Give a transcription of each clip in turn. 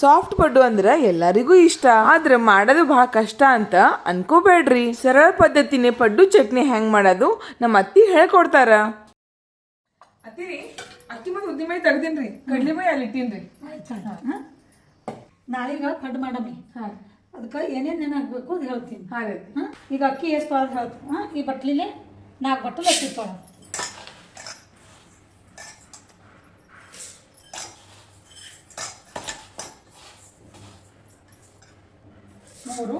Soft ಪಡ್ಡು ಅಂದ್ರೆ ಎಲ್ಲರಿಗೂ ಇಷ್ಟ. ಆದ್ರೆ ಮಾಡೋದು ಬಹಳ ಕಷ್ಟ ಅಂತ ಅನ್ಕೋಬೇಡ್ರಿ. ಸರಳ ಪದ್ಧತಿನೇ ಪಡ್ಡು ಚಟ್ನಿ ಹೆಂಗ್ ಮಾಡೋದು ನಮ್ಮ ಅತ್ತಿ ಹೇಳ್ಕೊಡ್ತಾರ. ಅತ್ತಿರಿ ಅಕ್ಕಿ ಮತ್ತೆ ಉದ್ದಿ ಮೈ ತೆಗ್ದೀನ್ರಿ. ಕಡ್ಲಿ ಮೈ ಅಲ್ಲಿ ಇಟ್ಟಿನ್ರಿ. ನಾಳೆಗ ಪಡ್ ಮಾಡಮ್ಮಿ ಅದಕ್ಕೆ ಏನೇನು ನೆನಾಗಬೇಕು ಅದು ಹೇಳ್ತೀನಿ. ಹಾ ರೀ ಹಾಂ ಈಗ ಅಕ್ಕಿ ಎಷ್ಟು ಹೇಳ್ತೀನಿ ಹಾಂ ಈ ಬಟ್ಲಿಲೆ ನಾಲ್ಕು ಬಟ್ಟಲು ಅಕ್ಕಿ ತೊಳೆದು ಮೂರು.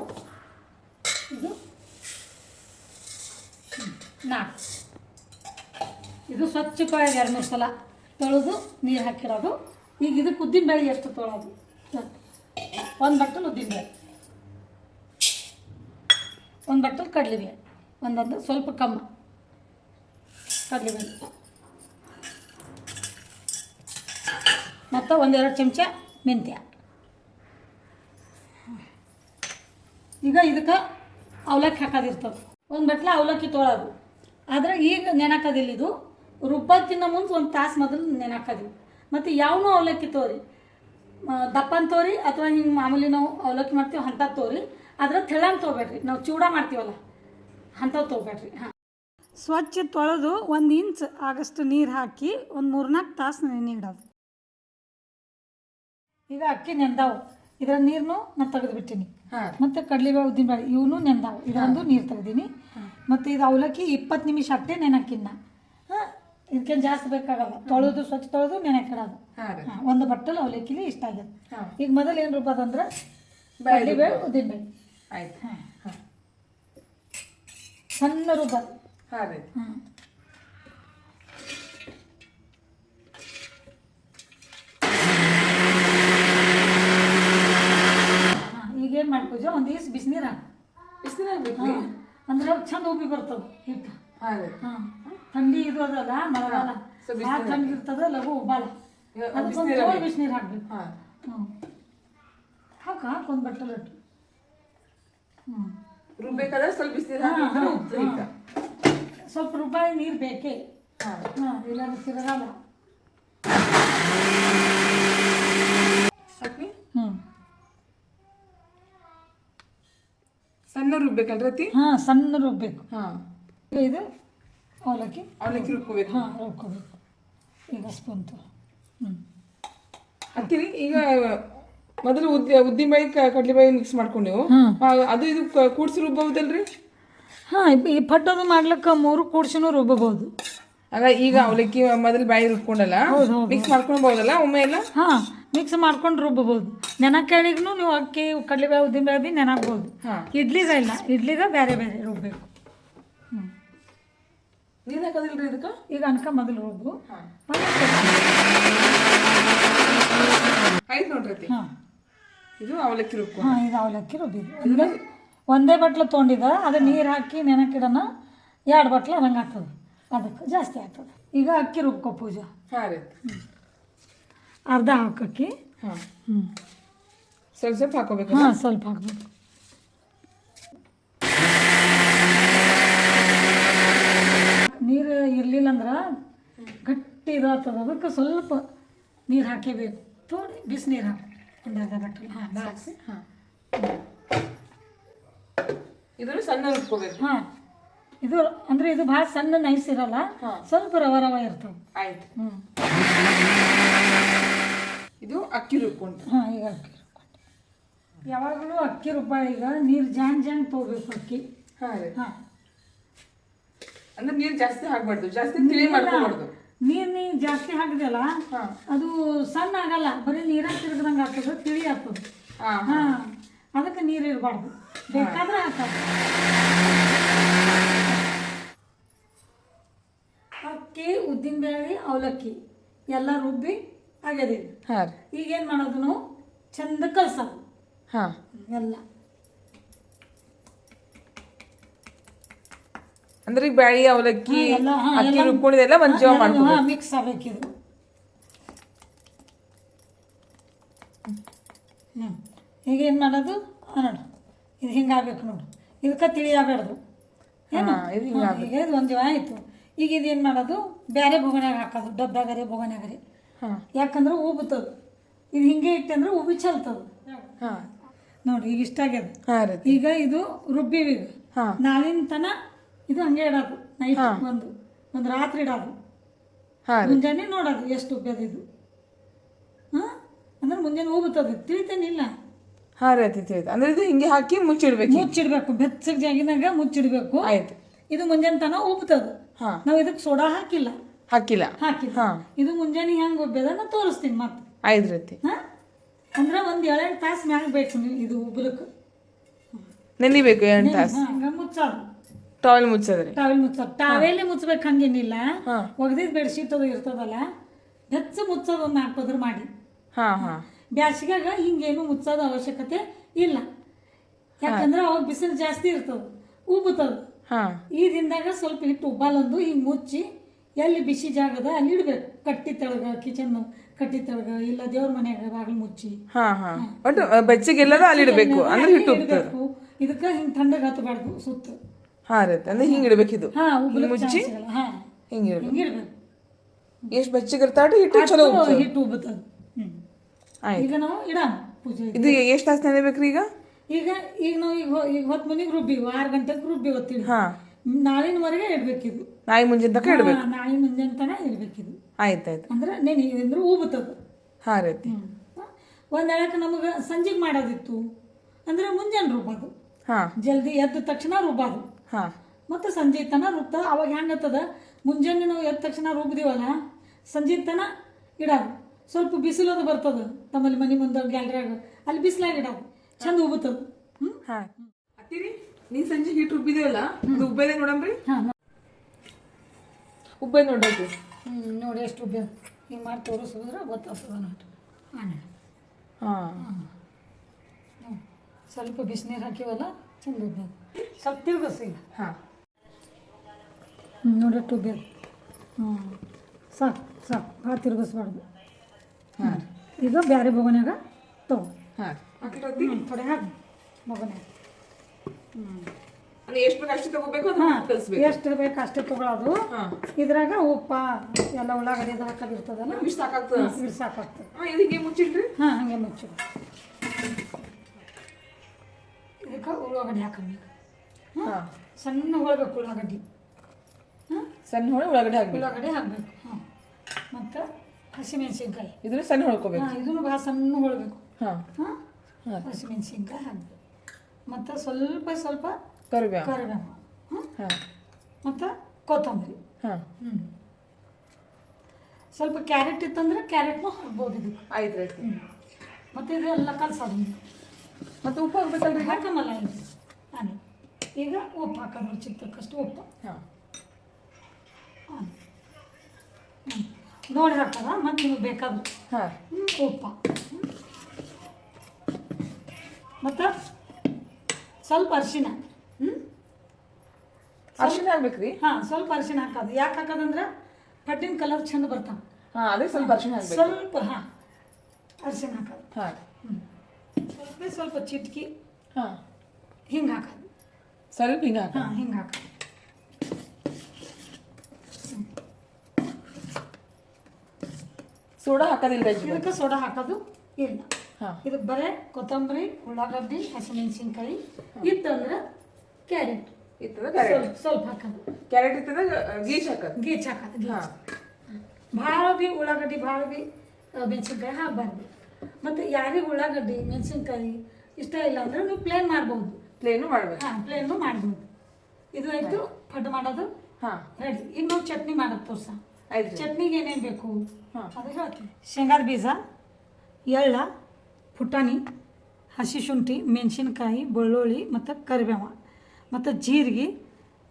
ಇದು ನಾಲ್ಕು. ಇದು ಸ್ವಚ್ಛವಾಗಿ ಎರಡು ಮೂರು ಸಲ ತೊಳೆದು ನೀರು ಹಾಕಿರೋದು. ಈಗ ಇದಕ್ಕೆ ಉದ್ದಿನ ಬೇಳೆ ಎಷ್ಟು ತೊಳೋದು? ಒಂದು ಬಟ್ಟಲು ಉದ್ದಿನ ಬೇಳೆ ಒಂದು ಬಟ್ಟಲು ಕಡಲೆಬೇಳೆ. ಒಂದೊಂದು ಸ್ವಲ್ಪ ಕಮ್ಮ. ಕಡಲೆಬೇಳೆ. ಮತ್ತು ಒಂದೆರಡು ಚಮಚ ಮೆಂತ್ಯ. ಈಗ ಇದಕ್ಕೆ ಅವಲಕ್ಕಿ ಹಾಕೋದಿರ್ತದೆ ಒಂದು ಬಟ್ಲ ಅವಲಕ್ಕಿ ತೊಳೋದು. ಆದರೆ ಈಗ ನೆನಕದಿಲ್ಲ ಇದು. ರುಬ್ಬಕ್ಕಿಂತ ಮುಂದೆ ಒಂದು ತಾಸು ಮೊದಲು ನೆನಕದಿಲ್ಲ ಮತ್ತು ಯಾವನೂ ಅವಲಕ್ಕಿ ತೋರಿ. ದಪ್ಪನ ತೋರಿ ಅಥವಾ ಹಿಂಗೆ ಮಾಮೂಲಿ ನಾವು ಅವಲಕ್ಕಿ ಮಾಡ್ತೀವಿ ಹಂತ ತೋರಿ. ಅದ್ರ ತೆಳ್ಳಂಗೆ ತೊಗೊಬೇಡ್ರಿ ನಾವು ಚೂಡ ಮಾಡ್ತೀವಲ್ಲ. ಅಂಥ ತೊಗೊಬೇಡ್ರಿ ಹಾಂ. ಸ್ವಚ್ಛ ತೊಳೆದು ಒಂದು ಇಂಚ್ ಆಗಷ್ಟು ನೀರು ಹಾಕಿ ಒಂದು ಮೂರ್ನಾಲ್ಕು ತಾಸು ನೆನೆ ಇಡೋದು. ಈಗ ಅಕ್ಕಿ ನೆಂದಾವು. ಇದರ ನೀರನ್ನು ನಾನು ತೆಗೆದುಬಿಟ್ಟಿನಿ. ಬಿಟ್ಟೀನಿ ಮತ್ತು ಕಡಲೆಬೇಳೆ ಉದ್ದಿನಬೇಳೆ ಇವನು ನೆಂದಾವು ಇದೊಂದು ನೀರು ತೆಗ್ದೀನಿ. ಮತ್ತು ಇದು ಅವಲಕ್ಕಿ ಇಪ್ಪತ್ತು ನಿಮಿಷ ಅಷ್ಟೇ ನೆನಕಿನ್ನ ಹಾಂ ಇದಕ್ಕೇನು ಜಾಸ್ತಿ ಬೇಕಾಗಲ್ಲ. ತೊಳೆದು ಸ್ವಚ್ಛ ತೊಳೆದು ನೆನಕಿಡೋದು ಒಂದು ಬಟ್ಟಲು ಅವಲಕ್ಕಿಲಿ ಇಷ್ಟ ಆಗ್ಯದ. ಈಗ ಮೊದಲು ಏನು ರೂಪದ ಬೇಳೆ ಕಡಲೆಬೇಳೆ ಉದ್ದಿನಬೇಳೆ ಆಯ್ತು. ಹಾಂ. ಸಣ್ಣ ರೂಪ ಹಾ. ಹಾಂ ಈಗೇನು ಮಾಡ್ಕೋಜ ಒಂದು ದಿವಸ ಬಿಸಿನೀರು ಹಾಕು. ಬಿಸಿನ ಆಗ್ಬೇಕ್ರಿ ಹಾಂ. ಅಂದ್ರೆ ಚಂದ ಉಬ್ಬಿ ಬರ್ತದೆ ಹಿಟ್ಟು. ಹಾ. ಥಂಡಿ ಇದು ಅದಲ್ಲ ಮಳೆಗಾಲ ಭಾಳ ಥಂಡಿ ಇರ್ತದೆ ಲಘು ಉಬ್ಬಾಲ ಅದಕ್ಕೊಂದು ಬಿಸ್ನೀರ್ ಬಿಸಿನೀರು ಹಾಕ್ಬೇಕು. ಹ್ಞೂ ಹಾಕು ಹಾಕೊಂದು ಬಟ್ಟೆ ಲಟ್ಟು. ಹ್ಞೂ ರುಬ್ಬೇಕಾದ್ರೆ ಸ್ವಲ್ಪ ಬಿಸಿನೀರು ಸ್ವಲ್ಪ ರೂಪಾಯಿ ನೀರು ಬೇಕೇ? ಹಾ. ಇಲ್ಲಾಂದ್ರೆ ತಿರಗಲ್ಲ ಹಾಕಿ ಹ್ಞೂ ಸಣ್ಣ ರುಬ್ಬೇಕಲ್ರಿ ಹಾ ಹಾಂ ಸಣ್ಣ ರುಬ್ಬೇಕು ಹಾ. ಈಗ ಇದು ಅವಲಕ್ಕಿ. ಅವಲಕ್ಕಿ ರುಬ್ಕೋಬೇಕು. ಹಾ ರುಬ್ಕೋಬೇಕು. ಈಗ ಸ್ಪೂನ್ತು ಹ್ಞೂ ಈಗ ಮೊದಲು ಉದ್ದಿ ಉದ್ದಿನಬೇಳೆ ಕಡ್ಲೆಬೇಳೆ ಮಿಕ್ಸ್ ಮಾಡ್ಕೊಂಡೆವು. ಆ, ಅದು ಇದು ಕೂಡ್ಸಿ ರುಬ್ಬಬಹುದಲ್ರಿ ಹಾಂ ಈ ಪಟ್ಟದು ಮಾಡ್ಲಿಕ್ಕೆ ಮೂರು ಕೂಡ್ಸಿನೂ ರುಬ್ಬಬಹುದು ಆಗ ಈಗ ಅವಲಕ್ಕಿ ಮೊದಲು ಬಾಯಿ ರುಬ್ಕೊಂಡಲ್ಲ ಮಿಕ್ಸ್ ಮಾಡ್ಕೊಳ್ಬಹುದಲ್ಲ ಒಮ್ಮೆ ಎಲ್ಲ? ಹಾ ಮಿಕ್ಸ್ ಮಾಡ್ಕೊಂಡು ರುಬ್ಬಬಹುದು ನೆನಕೇಳಿಗೂ ನೀವು ಅಕ್ಕಿ ಕಡಲೆಬೇಳೆ ಉದ್ದಿನ ಬೇಳೆ ನೆನಕ್ಬೋದು ಹಾ. ಇಡ್ಲಿಗ ಇಲ್ಲ. ಇಡ್ಲಿಗ ಬೇರೆ ಬೇರೆ ನೀರ್ ಹಾಕೋದಿಲ್ರಿ ಇದಕ್ಕ? ಈಗ ಅನ್ಕ ಮೊದಲು ರುಬ್ಬು. ಹಾ. ಆಯ್ತು ನೋಡ್ರಿ ಅತ್ತಿ ಹಾಂ. ಇದು ಅವಲಕ್ಕಿ ರುಬ್ಬು ಹಾಂ ಇದು ಅವಲಕ್ಕಿ ರುಬ್ಬಿದ್ದು. ಒಂದೇ ಒಂದೇ ಬಟ್ಲು ತೊಗೊಂಡಿದ್ದ ಅದು ನೀರು ಹಾಕಿ ನೆನಕಿಡನ ಎರಡು ಬಟ್ಲು ಹಂಗೆ ಆಗ್ತದೆ ಅದಕ್ಕೆ ಜಾಸ್ತಿ ಆಗ್ತದೆ. ಈಗ ಅಕ್ಕಿ ರುಬ್ಕೊ ಪೂಜಾ. ಹಾ ರೀ ಅರ್ಧ ಹಾಕಕ್ಕಿ. ಹಾಂ. ಹ್ಞೂ ಸ್ವಲ್ಪ ಸ್ವಲ್ಪ ಹಾಕೋಬೇಕು ಹಾಂ ಸ್ವಲ್ಪ ಹಾಕಬೇಕು. ನೀರು ಇರಲಿಲ್ಲ ಅಂದ್ರೆ ಗಟ್ಟಿ ಇದಾಗ್ತದೆ ಅದಕ್ಕೆ ಸ್ವಲ್ಪ ನೀರು ಹಾಕಿಬೇಕು. ತೋಡಿ ಬಿಸಿ ನೀರು ಹಾಕಿ. ಒಂದು ಅರ್ಧ ಬಟ್ಟೆ ಹಾಂ ಬಾಕ್ಸಿ. ಹಾ. ಇದನ್ನು ಸಣ್ಣ ರುಬ್ಕೋಬೇಕು. ಹಾಂ. ಇದು ಅಂದ್ರೆ ಇದು ಭಾಳ ಸಣ್ಣ ನೈಸ್ ಇರಲ್ಲ? ಸ್ವಲ್ಪ ರವ ರವ ಇರ್ತವೆ ಆಯ್ತು. ಹ್ಞೂ ಇದು ಅಕ್ಕಿ ರುಬ್ಕೊಂಡು ಹಾಂ ಈಗ ಅಕ್ಕಿ ರುಬ್ಕೊಂಡು ಯಾವಾಗಲೂ ಅಕ್ಕಿ ರುಬ್ಬಾಳ ಈಗ ನೀರು ಜಾನ್ ಜಾನ್ ತಗೋಬೇಕು ಅಕ್ಕಿ. ಹಾಂ ಹಾಂ. ಅಂದ್ರೆ ನೀರು ಜಾಸ್ತಿ ಹಾಕ್ಬಾರ್ದು ಜಾಸ್ತಿ ತಿಳಿ ಮಾಡ್ಕೋಬಾರ್ದು. ನೀರು ನೀ ಜಾಸ್ತಿ ಹಾಕಿದೆಲ್ಲ ಅದು ಸಣ್ಣ ಆಗಲ್ಲ ಬರೀ ನೀರಾಗ ತಿರ್ಗದಂಗೆ ಆಗ್ತದೆ ತಿಳಿ ಆಗ್ತದೆ. ಹಾ ಹಾಂ. ಅದಕ್ಕೆ ನೀರು ಇರಬಾರ್ದು. ಬೇಕಾದ್ರೆ ಹಾಕೋದು ಅಕ್ಕಿ ಉದ್ದಿನಬೇಳೆ ಅವಲಕ್ಕಿ ಎಲ್ಲ ರುಬ್ಬಿ ಆಗ್ಯದಿದೆ ಈಗ ರೀ. ಈಗೇನು ಮಾಡೋದು ನಾವು? ಚಂದ ಕಲ್ಸೋದು. ಹಾಂ. ಎಲ್ಲ. ಅಂದ್ರೆ ಈಗ ಬ್ಯಾಳಿ ಅವಲಕ್ಕಿ ಎಲ್ಲ, ಹಾ, ಅಕ್ಕಿ ಎಲ್ಲ- ರುಬ್ಕೊಂಡಿದೆಲ್ಲ ಒಂದ್ ಜೀವ ಮಾಡ್ಕೋಬೇಕು. ಮಿಕ್ಸ್ ಆಗ್ಬೇಕಿದು ಹ್ಞೂ ಈಗ ಏನು ಮಾಡೋದು? ಆ, ನೋಡು. ಇದು ಹಿಂಗಾಗ್ಬೇಕು ನೋಡು. ಇದಕ್ಕೆ ತಿಳಿಯಾಗಬಾರ್ದು ಹಾ, ಇದು ಹಿಂಗಾಗ್ಬೇಕು. ಈಗ ಇದು ಒಂದು ಜೀವ ಆಯಿತು. ಈಗ ಇದು ಏನು ಮಾಡೋದು? ಬೇರೆ ಬೊಗನ್ಯಾಗ ಹಾಕೋದು ಡಬ್ಬ್ಯಾಗರೆ ಬೊಗನ್ಯಾಗರೆ ರೀ ಯಾಕಂದ್ರೆ ಉಬ್ಬುತ್ತದು ಇದು ಹಿಂಗೆ ಇಟ್ಟೆ ಅಂದ್ರೆ ಉಬ್ಬಿ ಚಲ್ತದ ಹಾ. ನೋಡ್ರಿ ಈಗ ಇಷ್ಟ ಆಗ್ಯದ. ಹಾ ರೀ. ಈಗ ಇದು ರುಬ್ಬಿವಿ ಹಾ. ನಾಳಿನ ತನ ಇದು ಹಂಗೆ ಇಡೋದು. ನೈಟ್ ಒಂದು ಒಂದು ರಾತ್ರಿ ಇಡೋದು. ಹಾ ಮುಂಜಾನೆ ನೋಡೋದು ಎಷ್ಟು ಉಬ್ಬ್ಯದ ಇದು. ಹಾಂ? ಅಂದ್ರೆ ಮುಂಜಾನೆ ತಿಳಿತೇನಿಲ್ಲ ಹಾ ರೀ ಅತಿ ತಿಳಿತು. ಅಂದ್ರೆ ಇದು ಹಿಂಗೆ ಹಾಕಿ ಮುಚ್ಚಿಡ್ಬೇಕು ಮುಚ್ಚಿಡ್ಬೇಕು. ಬೆಚ್ಚಗೆ ಜಾಗಿನಾಗ ಮುಚ್ಚಿಡ್ಬೇಕು. ಆಯ್ತು. ಇದು ಮುಂಜಾನೆ ತನ ಉಬ್ತದ ಹಾ ನಾವು ಇದಕ್ಕೆ ಸೋಡಾ ಹಾಕಿಲ್ಲ. ಹಾಕಿಲ್ಲ. ಹಾಕಿಲ್ಲ. ಇದು ಮುಂಜಾನೆ ಹೆಂಗೆ ಬೆದನ ನಾ ತೋರಿಸ್ತೀನಿ ಮತ್ತೆ. ಐದು ರೀತಿ. ಹಾಂ? ಅಂದ್ರೆ ಒಂದು ಏಳೆಂಟು ತಾಸು ಮ್ಯಾಗ ಬೇಕು ನೀವು ಇದು ಉಬ್ಲಕ್ಕೆ ನೆನಿಬೇಕು ಎಂಟು ತಾಸು. ಹಂಗ ಮುಚ್ಚೋದು ಟವಲ್ ಮುಚ್ಚದ್ರಿ ಟಾವೆಲ್ ಮುಚ್ಚೋದು ಟಾವೆಲ್ಲೇ ಮುಚ್ಚಬೇಕು ಹಂಗೇನಿಲ್ಲ. ಹಾ. ಒಗ್ದಿದ್ದು ಬೆಡ್ಶೀಟ್ ಅದು ಇರ್ತದಲ್ಲ ಹೆಚ್ಚು ಮುಚ್ಚೋದು ಒಂದು ನಾಲ್ಕು ಪದ್ರ ಮಾಡಿ. ಹಾ ಹಾ. ಬ್ಯಾಸಿಗ್ಯಾಗ ಹಿಂಗೇನು ಮುಚ್ಚೋದು ಅವಶ್ಯಕತೆ ಇಲ್ಲ. ಯಾಕಂದ್ರೆ ಅವಾಗ ಬಿಸಿಲು ಜಾಸ್ತಿ ಇರ್ತದೆ ಉಬ್ಬುತ್ತದು. ಈ ದಿನದಾಗ ಸ್ವಲ್ಪ ಹಿಟ್ಟು ಉಬ್ಬಾಲೊಂದು ಹಿಂಗೆ ಮುಚ್ಚಿ ಎಲ್ಲಿ ಬಿಸಿ ಜಾಗದ ಅಲ್ಲಿ ಇಡ್ಬೇಕು. ಕಟ್ಟಿ ತೆಳಗ ಕಿಚನ್ ಕಟ್ಟಿ ತೆಳಗ ಇಲ್ಲ ದೇವ್ರ ಮನೆಯಾಗ ಬಾಗಿಲು ಮುಚ್ಚಿ. ಹಾ ಹಾ. ಒಟ್ಟು ಬೆಚ್ಚಗೆಲ್ಲದ ಅಲ್ಲಿ ಇಡಬೇಕು. ಅಂದ್ರೆ ಹಿಟ್ಟು ಇಡಬೇಕು. ಇದಕ್ಕೆ ಹಿಂಗೆ ತಣ್ಣಗೆ ಹತ್ತಬಾರ್ದು ಸುತ್ತ. ಹಾ ರೀ ಅಂದ್ರೆ ಹಿಂಗೆ ಇಡಬೇಕು ಇದು. ಮುಚ್ಚಿ? ಹಿಂಗೆ ಇಡ್ಬೇಕು. ಎಷ್ಟು ಬೆಚ್ಚಗಿರ್ತಾಡ್ರಿ ಹಿಟ್ಟು ಚಲೋ ಹಿಟ್ಟು ಉಬ್ಬುತ್ತದ. ಈಗ ನಾವು ಇಡ ಪೂಜೆ. ಇದು ಎಷ್ಟು ತಾಸು ನೆನೆಬೇಕ್ರಿ ಈಗ? ಈಗ ಈಗ ನಾವು ಈಗ ಈಗ ಹೊತ್ತು ಮನೆಗೆ ರುಬ್ಬಿವು ಆರು ಗಂಟೆಗೆ ರುಬ್ಬಿ ಒತ್ತೀವಿ ಹಾ. ನಾಳಿನವರೆಗೆ ಇಡ್ಬೇಕಿದು. ನಾಯಿ ಮುಂಜಾನೆ ತನಕ ಇಡ್ಬೇಕು. ಹಾ, ನಾಳೆ ಮುಂಜಾನೆ ತನಕ ಇಡ್ಬೇಕಿದು. ಆಯ್ತು ಆಯ್ತು. ಅಂದ್ರೆ ನೆನೆ ಅಂದ್ರೆ ಉಬ್ಬುತ್ತದ ಹಾ ರೀತಿ ಒಂದು ಹೇಳಕ್ಕೆ ನಮಗೆ ಸಂಜೆಗೆ ಮಾಡೋದಿತ್ತು. ಅಂದ್ರೆ ಮುಂಜಾನೆ ರುಬ್ಬೋದು. ಹಾ. ಜಲ್ದಿ ಎದ್ದ ತಕ್ಷಣ ರುಬ್ಬೋದು. ಹಾ. ಮತ್ತು ಸಂಜೆ ತನ ರುಬ್ತದ ಅವಾಗ ಹೆಂಗತ್ತದ ಮುಂಜಾನೆ ನಾವು ಎದ್ದ ತಕ್ಷಣ ರುಬ್ದಿವಲ್ಲ ಸಂಜೆ ತನ ಇಡೋದು. ಸ್ವಲ್ಪ ಬಿಸಿಲದು ಬರ್ತದ ತಮ್ಮಲ್ಲಿ ಮನೆ ಮುಂದೆ ಗ್ಯಾಲ್ರಿಯಾಗ. ಅಲ್ಲಿ ಬಿಸಿಲಾಗ ಇಡೋದು. ಚಂದ ಉಬ್ಬುತ್ತದ ಹ್ಞೂ ಹಾ. ಅತ್ತಿರಿ ನೀನ್ ಸಂಜೆ ಹಿಟ್ಟು ಉಬ್ಬಿದೆಯಲ್ಲ? ಅದು ಉಬ್ಬೆದೆ ನೋಡಂಬ್ರಿ? ಹಾಂ ಉಬ್ಬೆ ನೋಡ್ಬೇಕು. ಹ್ಞೂ ನೋಡಿ ಎಷ್ಟು ಉಬ್ಬ. ಹಿಂಗೆ ಮಾಡಿ ತೋರಿಸಿದ್ರೆ ಗೊತ್ತಾಗ್ತದ ನೋಡಿ ಹಾಂ ಹಾ. ಹ್ಞೂ ಸ್ವಲ್ಪ ಬಿಸಿನೀರು ಹಾಕಿವಲ್ಲ ಚಂದ ಉಬ್ಬ ಸ್ವಲ್ಪ ತಿರ್ಗಸ್. ಈಗ ಹಾ. ಹ್ಞೂ ನೋಡಿ ಎಷ್ಟು ಉಬ್ಬೆ. ಹ್ಞೂ ಸಾಕು ಸಾಕು. ಭಾಳ ತಿರ್ಗಿಸ್ಬಾರ್ದು. ಹಾ. ಈಗ ಬ್ಯಾರೆ ಬೋಗನ್ಯಾಗ ತಗೋ. ಥೋಡೆ ಹಾಕಿ ಅಂದ್ರೆ ಎಷ್ಟು ಬೇಕು ಅಷ್ಟು ತಗೋಬೇಕು ಎಷ್ಟು ಬೇಕು ಅಷ್ಟೇ ತಗೊಳ್ಳೋದು ಇದ್ರಾಗ ಉಪ್ಪ ಎಲ್ಲ ಉಳ್ಳಾಗಡ್ಡಿ ಅದು ಹಾಕೋದಿರ್ತದಲ್ಲ ಇಷ್ಟು ಸಾಕಾಗ್ತದ. ಇಟ್ಟು ಸಾಕಾಗ್ತದೆ. ಹಾ ಇದು ಹಿಂಗೆ ಮುಚ್ಚಿಡ್ರಿ. ಹಾಂ ಹಾಗೆ ಮುಚ್ಚು ಇದಕ್ಕೆ ಉಳ್ಳಾಗಡ್ಡಿ ಹಾಕಬೇಕು ಹಾ. ಸಣ್ಣ ಹೋಳ್ಬೇಕು ಉಳ್ಳಾಗಡ್ಡಿ. ಹಾಂ ಸಣ್ಣ ಹೊಳೆ ಉಳ್ಳಾಗಡ್ಡಿ ಹಾಕಿ ಉಳ್ಳಾಗಡ್ಡಿ ಹಾಕಬೇಕು. ಹಾಂ ಮತ್ತು ಹಸಿಮೆಣಸಿನ್ಕಾಯಿ. ಇದನ್ನ ಸಣ್ಣ ಹೊಳ್ಕೋಬೇಕು. ಹಾಂ ಇದನ್ನು ಭಾಳ ಸಣ್ಣ ಹೊಳ್ಬೇಕು. ಹಾ. ಹಾಂ? ಹಾ. ಹಸಿಮೆಣಸಿನ್ಕಾಯಿ ಹಾಕಬೇಕು ಮತ್ತು ಸ್ವಲ್ಪ ಸ್ವಲ್ಪ ಕರಿಬೇವು. ಕರಿಬೇವು. ಹಾಂ? ಹಾ. ಮತ್ತು ಕೊತ್ತಂಬರಿ. ಹಾಂ. ಹ್ಞೂ ಸ್ವಲ್ಪ ಕ್ಯಾರೆಟ್ ಇತ್ತಂದ್ರೆ ಕ್ಯಾರೆಟ್ನು ಹಾಕ್ಬೋದು ಇದು. ಐದು ರೇಟ್. ಹ್ಞೂ ಮತ್ತು ಇದೆಲ್ಲ ಕಲ್ಸೋದು. ಮತ್ತು ಉಪ್ಪು ಹಾಕ್ಬೇಕಲ್ರಿ? ಹಾಕಮಲ್ಲ ಈಗ. ನಾನು ಈಗ ಉಪ್ಪು ಹಾಕೋದು ರುಚಿಗೆ ತಕ್ಕಷ್ಟು ಉಪ್ಪು. ಹಾ. ಹಾಂ. ಹ್ಞೂ ನೋಡಿ ಹಾಕೋದ? ಮತ್ತು ನಿಮಗೆ ಬೇಕಾದ್ರೆ. ಹಾಂ. ಹ್ಞೂ ಉಪ್ಪು. ಮತ್ತು? ಸ್ವಲ್ಪ ಅರಿಶಿನ. ಹ್ಞೂ ಹಾಕ್ಬೇಕು ರೀ ಹಾಂ ಸ್ವಲ್ಪ ಅರಿಶಿನ ಹಾಕೋದು. ಯಾಕೆ ಹಾಕೋದಂದ್ರೆ ಪಟ್ಟಿನ ಕಲರ್ ಚಂದ ಬರ್ತಾವೆ. ಹಾಂ ಅದೇ ಸ್ವಲ್ಪ ಅರ್ಶಿನ ಹಾಕ್ಬೇಕು. ಸ್ವಲ್ಪ ಹಾಂ ಅರಿಶಿನ ಹಾಕೋದು. ಹಾ. ಸ್ವಲ್ಪ ಸ್ವಲ್ಪ ಚಿಟ್ಕಿ ಹಾಂ. ಹಿಂಗೆ ಹಾಕೋದು. ಸ್ವಲ್ಪ ಹಿಂಗೆ ಹಾಕ ಹಾಂ ಹಿಂಗೆ ಹಾಕೋದು. ಸೋಡಾ ಹಾಕೋದಿಲ್ಲ ಇದಕ್ಕೆ ಸೋಡಾ ಹಾಕೋದು ಇಲ್ಲ. ಇದಕ್ಕೆ ಬರೇ ಕೊತ್ತಂಬರಿ ಉಳ್ಳಾಗಡ್ಡಿ ಹಸಿಮೆಣಸಿನ್ಕಾಯಿ ಇತ್ತಂದ್ರೆ ಕ್ಯಾರೆಟ್. ಇತ್ತದ ಕ್ಯಾರೆಟ್. ಸ್ವಲ್ಪ ಸ್ವಲ್ಪ ಹಾಕೋದು. ಕ್ಯಾರೆಟ್ ಇತ್ತದ ಗೀಚ್ ಹಾಕೋದು. ಗೀಚ್ ಹಾಕೋದು ಹಾ. ಗೀಚ್ ಭಾಳ ಭೀ ಉಳ್ಳಾಗಡ್ಡಿ ಭಾಳ ಭೀ ಮೆಣಸಿನ್ಕಾಯಿ ಹಾಕಬಾರ್ದು ಮತ್ತು ಯಾರಿಗೆ ಉಳ್ಳಾಗಡ್ಡಿ ಮೆಣಸಿನ್ಕಾಯಿ ಇಷ್ಟ ಇಲ್ಲ ಅಂದ್ರೆ ನೀವು ಪ್ಲೇನ್ ಮಾಡ್ಬೋದು. ಪ್ಲೇನು ಮಾಡ್ಬೇಕು. ಹಾಂ ಪ್ಲೇನು ಮಾಡ್ಬೋದು. ಇದು ಆಯಿತು ಪಡ್ಡು ಮಾಡೋದು. ಹಾ. ರೆಡಿ ಈಗ ನಾವು ಚಟ್ನಿ ಮಾಡೋದು ತೋರ್ಸ. ಆಯ್ತು ಚಟ್ನಿಗೆ ಏನೇನು ಬೇಕು? ಅದು ಹೇಳ್ತೀನಿ. ಶೇಂಗಾದ ಬೀಜ ಎಳ್ಳ ಪುಟಾಣಿ ಹಸಿ ಶುಂಠಿ ಮೆಣಸಿನ್ಕಾಯಿ ಬೆಳ್ಳುಳ್ಳಿ ಮತ್ತು ಕರಿಬೇವ ಮತ್ತು ಜೀರಿಗೆ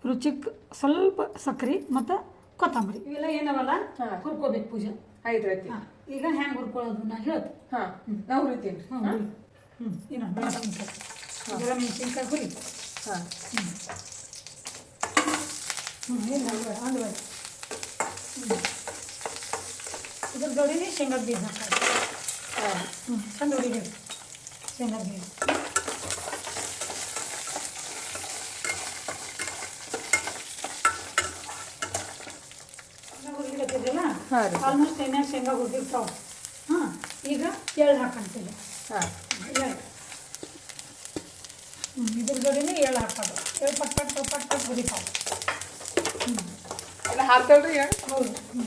ರುಚಿಗೆ ಸ್ವಲ್ಪ ಸಕ್ಕರೆ ಮತ್ತು ಕೊತ್ತಂಬರಿ. ಇವೆಲ್ಲ ಏನವಲ್ಲ? ಹಾ. ಹುರ್ಕೋಬೇಕು ಪೂಜೆ. ಆಯ್ತು ಆಯ್ತು. ಹಾಂ. ಈಗ ಹೆಂಗೆ ಹುರ್ಕೊಳ್ಳೋದು ನಾ ಹೇಳ್ತೀನಿ. ಹಾ. ನಾವು ಹುರಿತೀನಿ. ಹ್ಞೂ ಹುರಿ. ಹ್ಞೂ ಇನ್ನು ಮೆಣಸಿನ್ಕಾಯಿ ಇದೆಲ್ಲ ಮೆಣಸಿನ್ಕಾಯಿ ಹುರಿ. ಹಾ. ಹ್ಞೂ ಏನು ಅಲ್ವೇ? ಅಲ್ವೇ? ಹ್ಞೂ ಇದ್ರ ಜೋಡಿನೇ ಶೇಂಗಾದ ಬೀಜ ಹಾಕೋದು ಹಾ ಹ್ಞೂ ಚಂದ ಹೊಡಿಬೇಕು ಶೇಂಗಾದ ಬೀಜ ಹುರಿಲಿಕತ್ತಿದ್ರಲ್ಲ ಹಾ ರೀ. ಆಲ್ಮೋಸ್ಟ್ ಎಣ್ಣೆ ಶೇಂಗಾ ಹುರಿದಿರ್ತಾವ ಹಾಂ ಈಗ ಎಳ್ಳು ಹಾಕೊಂತೀವಿ. ಹಾಂ. ಎಳ್ಳು. ಹ್ಞೂ ಇದ್ರ ಜೋಡಿನೇ ಎಳ್ಳು ಹಾಕೋದು. ಎಳ್ಳು ಪಟ್ ಪಟ್ ಪಟ್ ಪಟ್ ಹುರಿತಾವೆ. ಎಲ್ಲ ಹಾಕ್ತಲ್ರಿ ಈಗ? ಹೌದು. ಹ್ಞೂ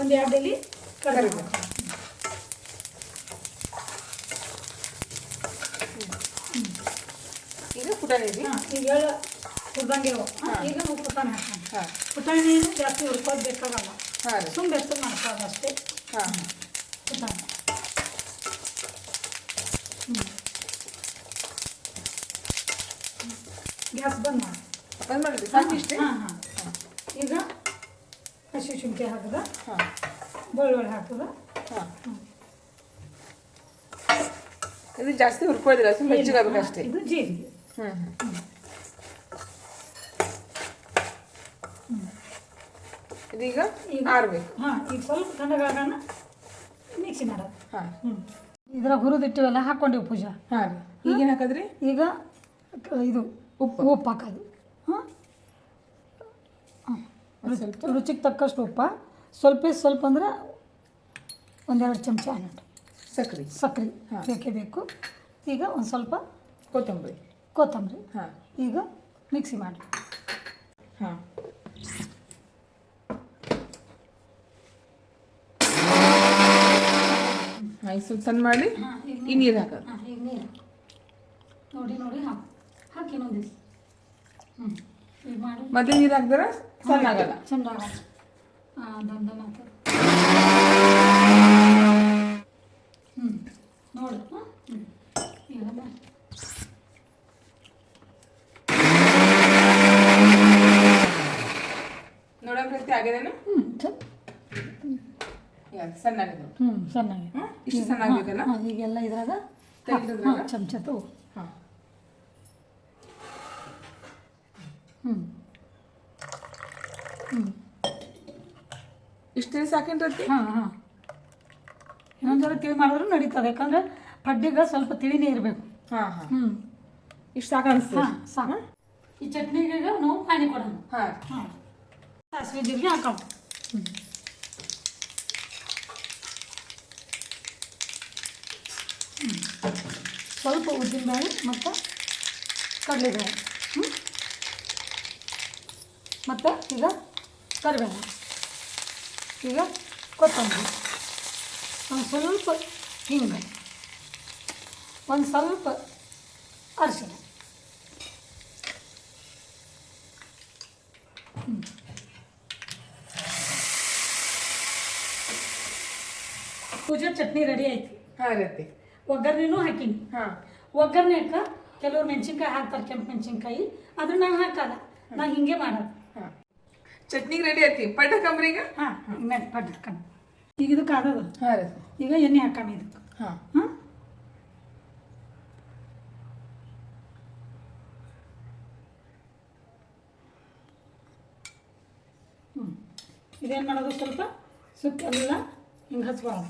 ಒಂದು ಎರಡು ಎಲೆ ಪುಟಾಣಿ ಇದೆ ಹಾಂ ಈಗ ಹೇಳು. ಹುರ್ದಂಗೆ ಈಗ ನಾವು ಪುಟಾಣಿ ಹಾಕೋಣ. ಹಾಂ. ಪುಟಾಣಿ ಏನು ಜಾಸ್ತಿ ಹುರ್ಕೋದು ಬೇಕಾಗಲ್ಲ. ಸುಮ್ಮನೆ ಬೆಚ್ಚಗೆ ಮಾಡ್ಕೊಳ್ಳೋದು ಅಷ್ಟೇ. ಹಾಂ. ಪುಟಾಣಿ. ಗ್ಯಾಸ್ ಬಂದ್ ಮಾಡಿ. ಬಂದ್ ಮಾಡಿದ್ರಿ ಸಾಕು ಇಷ್ಟೇ? ಹಾಂ ಹಾಂ. ಈಗ ಹಸಿ ಶುಂಠಿ ಹಾಕಿದ. ಹಾಂ. ಬೆಳ್ಳುಳ್ಳಿ ಹಾಕೋದು ಹಾಂ. ಇದು ಜಾಸ್ತಿ ಹುರ್ಕೊಳ್ಳೋದಿಲ್ಲ ಸುಮ್ಮನೆ ಹೆಚ್ಚಿಗೆ ಅಷ್ಟೇ ಇದು ಜೀರಿಗೆ. ಹ್ಞೂ ಹ್ಞೂ ಇದೀಗ ಈಗ ಆರ್ಬೇಕು. ಹಾಂ ಈಗ ಸ್ವಲ್ಪ ತಣ್ಣಗಾಗೋಣ ಮಿಕ್ಸಿ ಮಾಡೋದು ಹಾಂ. ಹ್ಞೂ ಇದ್ರಾಗ ಹುರಿದಿಟ್ಟಿವೆಲ್ಲ ಹಾಕ್ಕೊಂಡಿವಿ ಪೂಜಾ? ಹಾಂ ರೀ. ಈಗೇನು ಹಾಕದ್ರಿ? ಈಗ ಇದು ಉಪ್ಪು. ಉಪ್ಪು ಹಾಕೋದು ಹಾಂ ಸ್ವಲ್ಪ. ರುಚಿಗೆ ತಕ್ಕಷ್ಟು ಉಪ್ಪ. ಸ್ವಲ್ಪ ಸ್ವಲ್ಪ ಅಂದ್ರೆ ಒಂದೆರಡು ಚಮಚ ಅನ್ನಟ್ಟು ಸಕ್ರೆ. ಸಕ್ಕರೆ ಹಾಂ. ಬೇಕೇ ಬೇಕು. ಈಗ ಒಂದು ಸ್ವಲ್ಪ ಕೊತ್ತಂಬರಿ. ಕೊತ್ತಂಬರಿ. ಹಾಂ. ಈಗ ಮಿಕ್ಸಿ ಮಾಡಿ ಹಾಂ. ಮೈಸೂರು ಸ್ವಲ್ಪ ಸಣ್ಣ ಮಾಡಿ ಈ ನೀರು ಹಾಕ ನೋಡಿ ನೋಡಿ ಹಾಕಿ ಹಾಕಿ ನೋಡಿ ಹ್ಞೂ ಈಗ ಮಾಡಿ. ಮತ್ತೆ ನೀರು ಹಾಕಿದ್ರೆ ಸಣ್ಣ ಆಗಲ್ಲ ಚಂದ ದಂಡ ಮಾತು. ಹ್ಞೂ ನೋಡಿ. ಹಾಂ ಹ್ಞೂ ಈಗ ರೀತಿ ನೋಡೋ ಪ್ರತಿ ಆಗಿದೇನು ಹ್ಞೂ ಸಣ್ಣಾಗಿದೆ. ಸಣ್ಣ ಹ್ಞೂ ಚೆನ್ನಾಗಿ ಇಷ್ಟು ಸಣ್ಣ ಆಗ್ಬೇಕಲ್ಲ ಹಾಂ ಈಗೆಲ್ಲ ಇದ್ರಾಗ? ಚಮಚ ತಗೋ ಹಾಂ. ಹ್ಞೂ ಹ್ಞೂ ಇಷ್ಟೇ ಸಾಕೇನ್ರತಿ ಹಾಂ ಹಾಂ. ಇನ್ನೊಂದು ಸಲ ತಿಳಿ ಮಾಡಿದ್ರು ನಡೀತದೆ. ಯಾಕಂದ್ರೆ ಪಡ್ಡಿಗೆ ಸ್ವಲ್ಪ ತಿಳಿನೇ ಇರಬೇಕು. ಹಾಂ ಹಾಂ. ಹ್ಞೂ ಇಷ್ಟು ಸಾಕು ಅನಿಸ್ತದೆ. ಹಾಂ ಸಾಕು. ಈ ಚಟ್ನಿಗೆ ನಾವು ಪಾನಿ ಕೊಡೋಣ. ಹಾಂ. ಹಾಂ. ಸಾಸಿವೆ ಜೀರಿಗೆ ಹಾಕೋ ಹ್ಞೂ ಸ್ವಲ್ಪ ಉದ್ದಿನಬೇಳೆ ಮತ್ತು ಕಡಲೆಬೇಳೆ. ಹ್ಞೂ ಮತ್ತು ಈಗ ಕರಿಬೇವು ಈಗ ಕೊತ್ತಂಬರಿ. ಒಂದು ಸ್ವಲ್ಪ ಹಿಂಗೆ ಒಂದು ಸ್ವಲ್ಪ ಅರಿಶಿನ ಪೂಜೆ ಚಟ್ನಿ ರೆಡಿ ಆಯ್ತು. ರತಿ ಒಗ್ಗರಣೆನೂ ಹಾಕೀನಿ. ಹಾಂ. ಒಗ್ಗರಣೆಕ ಕೆಲವ್ರು ಮೆಣಸಿನ್ಕಾಯಿ ಹಾಕ್ತಾರೆ ಕೆಂಪು ಮೆಣಸಿನ್ಕಾಯಿ. ಆದ್ರೆ ನಾನು ಹಾಕಲ್ಲ. ನಾನು ಹಿಂಗೆ ಮಾಡೋದು. ಚಟ್ನಿಗೆ ರೆಡಿ ಐತಿ ಪಡ್ಡ ಈಗ? ಹಾಂ ಮೇಲೆ ಪಡ್ಡು ಹಾಕೊಂಡು ಈಗ ಇದಕ್ಕೆ ಆದದು ಹಾಂ ರೀ. ಈಗ ಎಣ್ಣೆ ಹಾಕಣ ಇದಕ್ಕೆ. ಹಾಂ. ಹಾಂ? ಹ್ಞೂ ಇದೇನು ಮಾಡೋದು ಸ್ವಲ್ಪ? ಸುತ್ತೆಲ್ಲ ಹಿಂಗೆ ಹಚ್ಕೊಳ್ಳೋದು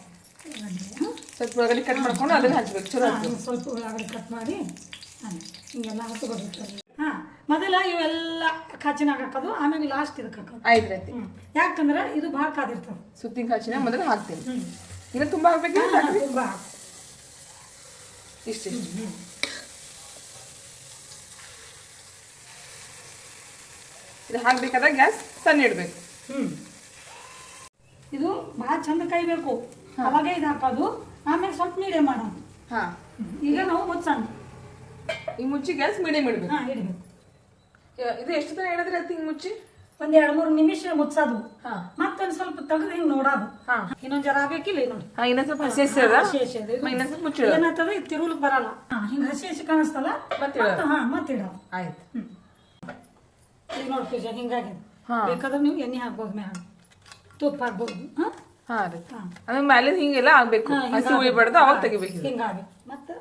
ಸ್ವಲ್ಪ ಒಳಗಡೆ ಕಟ್ ಮಾಡ್ಕೊಂಡು ಅದನ್ನ ಹಚ್ಬೇಕು. ಚಲೋ ಸ್ವಲ್ಪ ಉಳ್ಳಾಗಡ್ಡಿ ಕಟ್ ಮಾಡಿ ಹಾಂ ಹಿಂಗೆಲ್ಲ ಹಚ್ಕೊಬೇಕು ಹಾಂ ಮೊದಲ ಇವೆಲ್ಲ ಕಾಚಿನಾಗ ಹಾಕೋದು ಆಮೇಲೆ ಲಾಸ್ಟ್ ಇದಕ್ಕೆ ಹಾಕೋದು. ಐದು ರೀತಿ ಯಾಕಂದ್ರೆ ಇದು ಭಾಳ ಕಾದಿರ್ತದೆ. ಸುತ್ತಿನ ಕಾಚಿನ ಮೊದಲು ಹಾಕ್ತೀನಿ. ಇನ್ನು ತುಂಬ ಹಾಕ್ಬೇಕು ತುಂಬ ಹಾಕು. ಇಷ್ಟು ಇದು ಹಾಕ್ಬೇಕಾದ್ರೆ ಗ್ಯಾಸ್ ಸಣ್ಣ ಇಡಬೇಕು. ಹ್ಞೂ ಇದು ಭಾಳ ಚಂದ ಕಾಯ್ಬೇಕು. ಅವಾಗೇ ಇದು ಹಾಕೋದು ಆಮೇಲೆ ಸ್ವಲ್ಪ ಮೀಡಿಯಂ ಮಾಡೋದು. ಹಾಂ. ಈಗ ನಾವು ಮುಚ್ಚೋಣ ಈ ಮುಚ್ಚಿ ಗ್ಯಾಸ್ ಮೀಡಿಯಂ ಇಡಬೇಕು. ಹಾಂ ಇಡಬೇಕು ಇದು ಎಷ್ಟು ದಿನ ಹೇಳಿದ್ರೆ ಹಿಂಗೆ ಮುಚ್ಚಿ? ಒಂದ್ ಎರಡ್ ಮೂರು ನಿಮಿಷ ಮುಚ್ಚೋದು. ಮತ್ತೊಂದ್ ಸ್ವಲ್ಪ ತೆಗೆದು ಹಿಂಗ್ ನೋಡೋದು. ಇನ್ನೊಂದ್ ಜರ ಆಗಬೇಕಿಲ್ಲ ಇನ್ನೊಂದು. ಹಾಂ ಇನ್ನೊಂದು ಸ್ವಲ್ಪ ಹಸಿ ಹಸಿ ಅದ ಅದು. ಇನ್ನೊಂದು ಸ್ವಲ್ಪ ಮುಚ್ಚಿಡೋದು ಏನಾಗ್ತದೆ? ಇದು ತಿರುವಲಿಕ್ಕೆ ಬರಲ್ಲ. ಹಿಂಗ್ ಹಿಂಗೆ ಹಸಿ ಹಸಿ ಕಾಣಿಸ್ತಲ್ಲ? ಮತ್ತೆ ಹಾ ಮತ್ತೆ ಇಡೋದು. ಆಯ್ತು. ಈಗ ನೋಡಿ ಪೂಜಾ ಹಿಂಗಾಗಿ ಬೇಕಾದ್ರೆ ನೀವು ಎಣ್ಣೆ ಹಾಕ್ಬೋದು ಮ್ಯಾಗ ತುಪ್ಪ ಹಾಕ್ಬೋದು. ಹಾ? ಹಾ ರೀ. ಆಮೇಲೆ ಮೇಲೆ ಹಿಂಗೆಲ್ಲ ಆಗ್ಬೇಕು. ಹಸಿ. ಉಳಿಬಾರ್ದು ಅವಾಗ ತೆಗಿಬೇಕು. ಹಿಂಗಾಗಿ ಮತ್ತೆ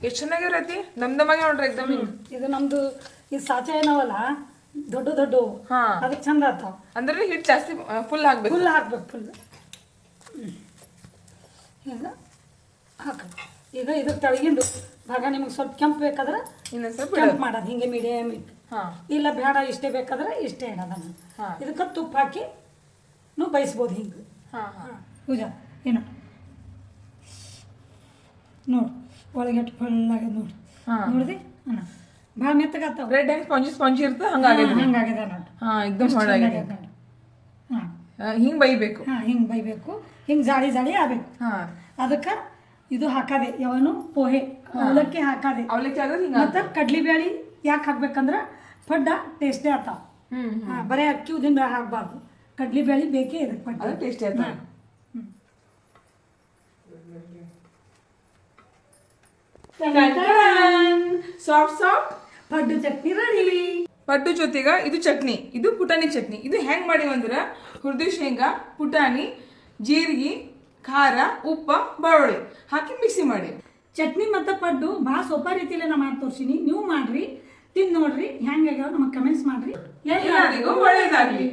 ಎಷ್ಟು ಚೆನ್ನಾಗಿರತಿ ನಮ್ದಮಾಗಿ ನೋಡ್ರಿ ಎಕ್ದಮ್ ಇದು ನಮ್ದು ಈ ಸಾಚೆ ಏನವಲ್ಲ ದೊಡ್ಡ ದೊಡ್ಡ. ಹಾ. ಅದಕ್ಕೆ ಚಂದ ಆತಾವ ಅಂದ್ರೆ ಹಿಟ್ ಜಾಸ್ತಿ ಫುಲ್ ಹಾಕ್ಬೇಕು. ಫುಲ್ ಹಾಕ್ಬೇಕು ಫುಲ್ ಈಗ ಹಾಕ ಈಗ ಇದು ತೆಳಗಿಂದು ಭಾಗ ನಿಮಗೆ ಸ್ವಲ್ಪ ಕೆಂಪು ಬೇಕಾದ್ರೆ ಇನ್ನೊಂದು ಸ್ವಲ್ಪ ಕೆಂಪು ಮಾಡೋದು. ಹಿಂಗೆ ಮೀಡಿಯಮ್ ಇಟ್ಟು. ಹಾ. ಇಲ್ಲ ಬೇಡ ಇಷ್ಟೇ ಬೇಕಾದ್ರೆ ಇಷ್ಟೇ ಇಡೋದನ್ನು. ಹಾ. ಇದಕ್ಕೆ ತುಪ್ಪ ಹಾಕಿ ನೀವು ಬಯಸ್ಬೋದು ಹಿಂಗೆ. ಹಾ ಹಾ. ಪೂಜಾ ಏನು? ನೋಡು ಒಳಗೆ ಫುಲ್ಲಾಗಿ ನೋಡಿ. ಹಾ. ನೋಡಿದೆ? ಅಣ್ಣ. ಭಾಳ ಮೆತ್ತಗಾತ ಬ್ರೆಡ್ ಹೆಂಗ್ ಸ್ಪಂಜಿ ಸ್ಪಂಜಿ ಇರ್ತದೆ ಹಂಗಾಗಿದೆ ಹಂಗಾಗಿದೆ ನೋಡಿ. ಹಾ ಎಕ್ದಮ್ ಹಾಂ. ಹಿಂಗೆ ಹಿಂಗ್ ಬೈಬೇಕು. ಹಾಂ ಹಿಂಗೆ ಬೈಬೇಕು. ಹಿಂಗೆ ಜಾಳಿ ಜಾಳಿ ಆಗಬೇಕು. ಹಾ. ಅದಕ್ಕೆ ಇದು ಹಾಕದೆ ಯಾವನು? ಪೋಹೆ. ಅವಲಕ್ಕಿ ಹಾಕದೆ. ಅವಲಕ್ಕಿ ಆದ್ರೆ ಹಿಂಗ ಕಡ್ಲಿ ಬ್ಯಾಳಿ ಯಾಕೆ ಹಾಕ್ಬೇಕಂದ್ರ ಪಡ್ಡ ಟೇಸ್ಟೇ ಆತಾವ ಬರೀ ಅಕ್ಕಿ ಉದ್ದಿನ ಬೇಳೆ ಕಡ್ಲಿ ಕಡ್ಲಿಬೇಳೆ ಬೇಕೇ ಇದಕ್ಕೆ ಪಡ್ಡ. ಟೇಸ್ಟೇ ಆಯ್ತು soft soft. Paddu chutney ready paddu ಜೊತೆಗೆ ಇದು ಚಟ್ನಿ. ಇದು ಪುಟಾಣಿ ಚಟ್ನಿ. ಇದು ಹೆಂಗ್ ಮಾಡಿವಂದ್ರ ಹುರಿದು ಶೇಂಗಾ ಪುಟಾಣಿ ಜೀರಿಗೆ ಖಾರ ಉಪ್ಪ ಬೆಳ್ಳುಳ್ಳಿ ಹಾಕಿ ಮಿಕ್ಸಿ ಮಾಡಿ. ಚಟ್ನಿ ಮತ್ತು ಪಡ್ಡು ಭಾಳ ಸೊಪ್ಪ ರೀತಿಯಲ್ಲಿ ನಾ ಮಾಡಿ ತೋರಿಸಿನಿ. ನೀವು ಮಾಡ್ರಿ, ತಿಂದು ನೋಡ್ರಿ ಹೆಂಗಾಗ್ಯಾವ ನಮಗೆ ಕಮೆಂಟ್ಸ್ ಮಾಡ್ರಿ. ಎಲ್ಲರಿಗೂ ಒಳ್ಳೇದಾಗ್ಲಿ.